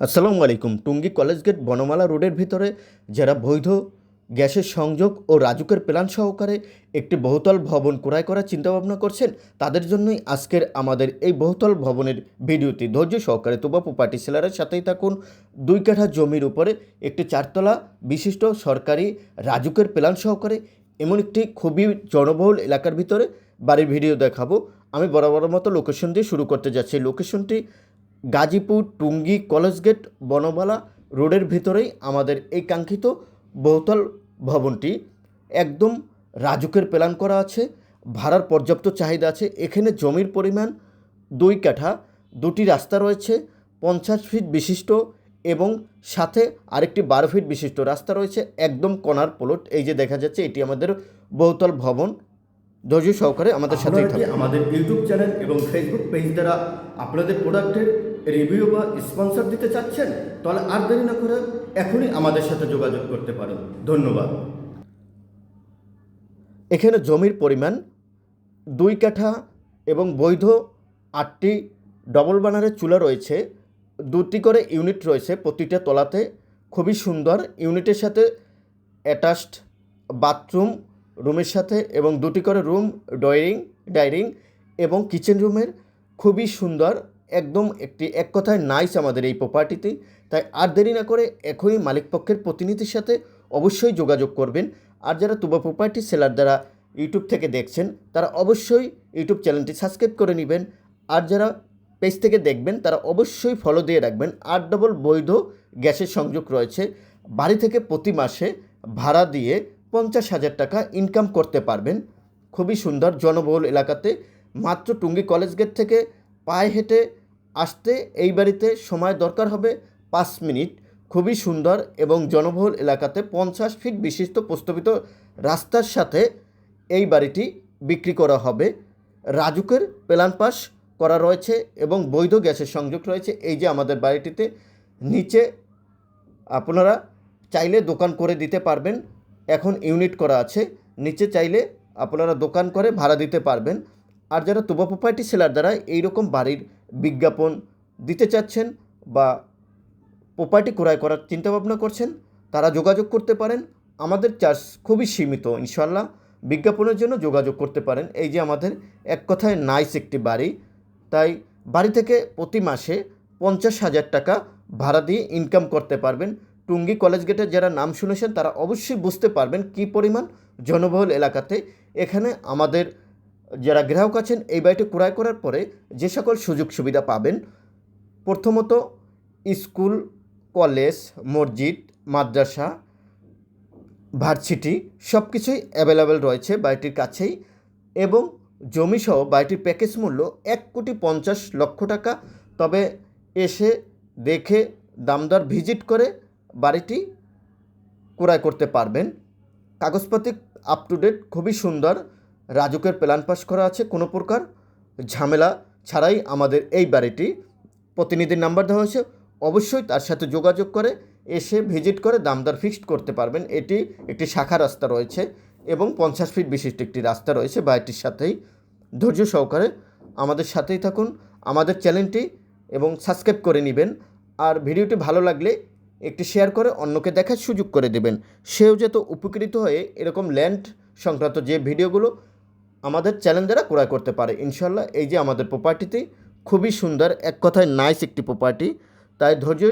আসসালামু আলাইকুম। টুঙ্গি college gate Banamala রোডের ভিতরে যারা বৈধ গ্যাসের সংযোগ ও রাজুকের প্ল্যান সহকারে একটি বহুতল ভবন ক্রয় করার চিন্তাভাবনা করছেন, তাদের জন্যই আজকের আমাদের এই বহুতল ভবনের ভিডিওটি। ধৈর্য সহকারে তোবাপু পার্টি সেলারের সাথেই থাকুন। দুই কাঠা জমির উপরে একটি চারতলা বিশিষ্ট সরকারি রাজুকের প্ল্যান সহকারে এমন একটি খুবই জনবহুল এলাকার ভিতরে বাড়ির ভিডিও দেখাবো। আমি বরাবর মতো লোকেশন দিয়ে শুরু করতে যাচ্ছি। লোকেশনটি গাজীপুর টুঙ্গি কলেজ গেট বনমালা রোডের ভিতরেই আমাদের এই কাঙ্ক্ষিত বহুতল ভবনটি। একদম রাজুকের প্ল্যান করা আছে ভাড়ার পর্যাপ্ত চাহিদা আছে। এখানে জমির পরিমাণ দুই কাঠা দুটি রাস্তা রয়েছে পঞ্চাশ ফিট বিশিষ্ট এবং সাথে আরেকটি বারো ফিট বিশিষ্ট রাস্তা রয়েছে একদম কনার প্লট। এই যে দেখা যাচ্ছে এটি আমাদের বহুতল ভবন। ধৈর্য সহকারে আমাদের সাথে আমাদের ইউটিউব চ্যানেল এবং ফেসবুক পেজ দ্বারা আপনাদের প্রোডাক্টের রিভিউ বা স্পন্সর দিতে চাচ্ছেন, তাহলে আর দেরি না করে এখনই আমাদের সাথে যোগাযোগ করতে পারেন। ধন্যবাদ। এখানে জমির পরিমাণ দুই কাঠা এবং বৈধ আটটি ডবল বানারের চুলা রয়েছে। দুটি করে ইউনিট রয়েছে প্রতিটা তলাতে। খুবই সুন্দর। ইউনিটের সাথে অ্যাটাচড বাথরুম রুমের সাথে এবং দুটি করে রুম ড্রয়িং ডাইনিং এবং কিচেন রুমের খুবই সুন্দর একদম একটি এক কথায় নাইস আমাদের এই প্রপার্টিতে তাই আর দেরি না করে এখনই মালিকপক্ষের প্রতিনিধির সাথে অবশ্যই যোগাযোগ করবেন। আর যারা তুবা প্রপার্টি সেলার দ্বারা ইউটিউব থেকে দেখছেন, তারা অবশ্যই ইউটিউব চ্যানেলটি সাবস্ক্রাইব করে নেবেন। আর যারা পেজ থেকে দেখবেন, তারা অবশ্যই ফলো দিয়ে রাখবেন। আট ডবল বৈধ গ্যাসের সংযোগ রয়েছে। বাড়ি থেকে প্রতি মাসে ভাড়া দিয়ে পঞ্চাশ হাজার টাকা ইনকাম করতে পারবেন। খুবই সুন্দর জনবহুল এলাকাতে। মাত্র টুঙ্গি কলেজ গেট থেকে পায়ে হেঁটে আসতে এই বাড়িতে সময় দরকার হবে পাঁচ মিনিট। খুবই সুন্দর এবং জনবহুল এলাকাতে পঞ্চাশ ফিট বিশিষ্ট প্রস্তাবিত রাস্তার সাথে এই বাড়িটি বিক্রি করা হবে। রাজুকের প্ল্যান পাস করা রয়েছে এবং বৈধ গ্যাসের সংযোগ রয়েছে। এই যে আমাদের বাড়িটিতে নিচে আপনারা চাইলে দোকান করে দিতে পারবেন। এখন ইউনিট করা আছে। নিচে চাইলে আপনারা দোকান করে ভাড়া দিতে পারবেন। আর যারা তোবা প্রপার্টি সেলার দ্বারা এইরকম বাড়ির বিজ্ঞাপন দিতে চাচ্ছেন বা প্রপার্টি ক্রয় করার চিন্তাভাবনা করছেন, তারা যোগাযোগ করতে পারেন। আমাদের চার্জ খুবই সীমিত ইনশাল্লাহ বিজ্ঞাপনের জন্য যোগাযোগ করতে পারেন। এই যে আমাদের এক কথায় নাইস একটি বাড়ি, তাই বাড়ি থেকে প্রতি মাসে পঞ্চাশ হাজার টাকা ভাড়া দিয়ে ইনকাম করতে পারবেন। টুঙ্গি কলেজ গেটের যারা নাম শুনেছেন, তারা অবশ্যই বুঝতে পারবেন কী পরিমাণ জনবহুল এলাকাতে এখানে আমাদের যারা গ্রাহক আছেন, এই বাড়িটি ক্রয় করার পরে যে সকল সুযোগ সুবিধা পাবেন, প্রথমত স্কুল, কলেজ, মসজিদ, মাদ্রাসা, ভার্সিটি সব কিছুই অ্যাভেলেবেল রয়েছে বাড়িটির কাছেই এবং জমিসহ বাড়িটির প্যাকেজ মূল্য এক কোটি পঞ্চাশ লক্ষ টাকা। তবে এসে দেখে দামদার ভিজিট করে বাড়িটি ক্রয় করতে পারবেন। কাগজপাতি আপ টু ডেট খুবই সুন্দর। রাজুকের প্ল্যান পাস করা আছে কোনো প্রকার। ঝামেলা ছাড়াই আমাদের এই বাড়িটি। প্রতিনিধির নাম্বার দেওয়া হয়েছে। অবশ্যই তার সাথে যোগাযোগ করে, এসে ভিজিট করে দামদার ফিক্সড করতে পারবেন। এটি একটি শাখা রাস্তা রয়েছে এবং পঞ্চাশ ফিট বিশিষ্ট একটি রাস্তা রয়েছে বাড়িটির সাথেই। ধৈর্য সহকারে আমাদের সাথেই থাকুন। আমাদের চ্যানেলটি এবং সাবস্ক্রাইব করে নেবেন। আর ভিডিওটি ভালো লাগলে একটি শেয়ার করে অন্যকে দেখার সুযোগ করে দেবেন। সেও যাতে উপকৃত হয়ে এরকম ল্যান্ড সংক্রান্ত যে ভিডিওগুলো আমাদের দ্বারা ক্রয় করতে পারে। ইনশাল্লাহ এই যে আমাদের প্রপার্টিতে খুবই সুন্দর, এক কথায় নাইস একটি প্রপার্টি তাই ধৈর্য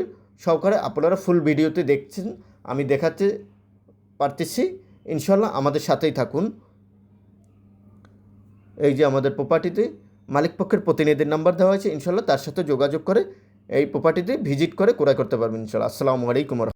সহকারে আপনারা ফুল ভিডিওতে দেখছেন, আমি দেখাতে পারতেছি। ইনশাল্লাহ আমাদের সাথেই থাকুন। এই যে আমাদের প্রপার্টিতে মালিকপক্ষের প্রতিনিধির নাম্বার দেওয়া হয়েছে ইনশাল্লাহ তার সাথে যোগাযোগ করে এই প্রপার্টিতে ভিজিট করে ক্রয় করতে পারবেন ইনশাল্লাহ আসসালামু আলাইকুম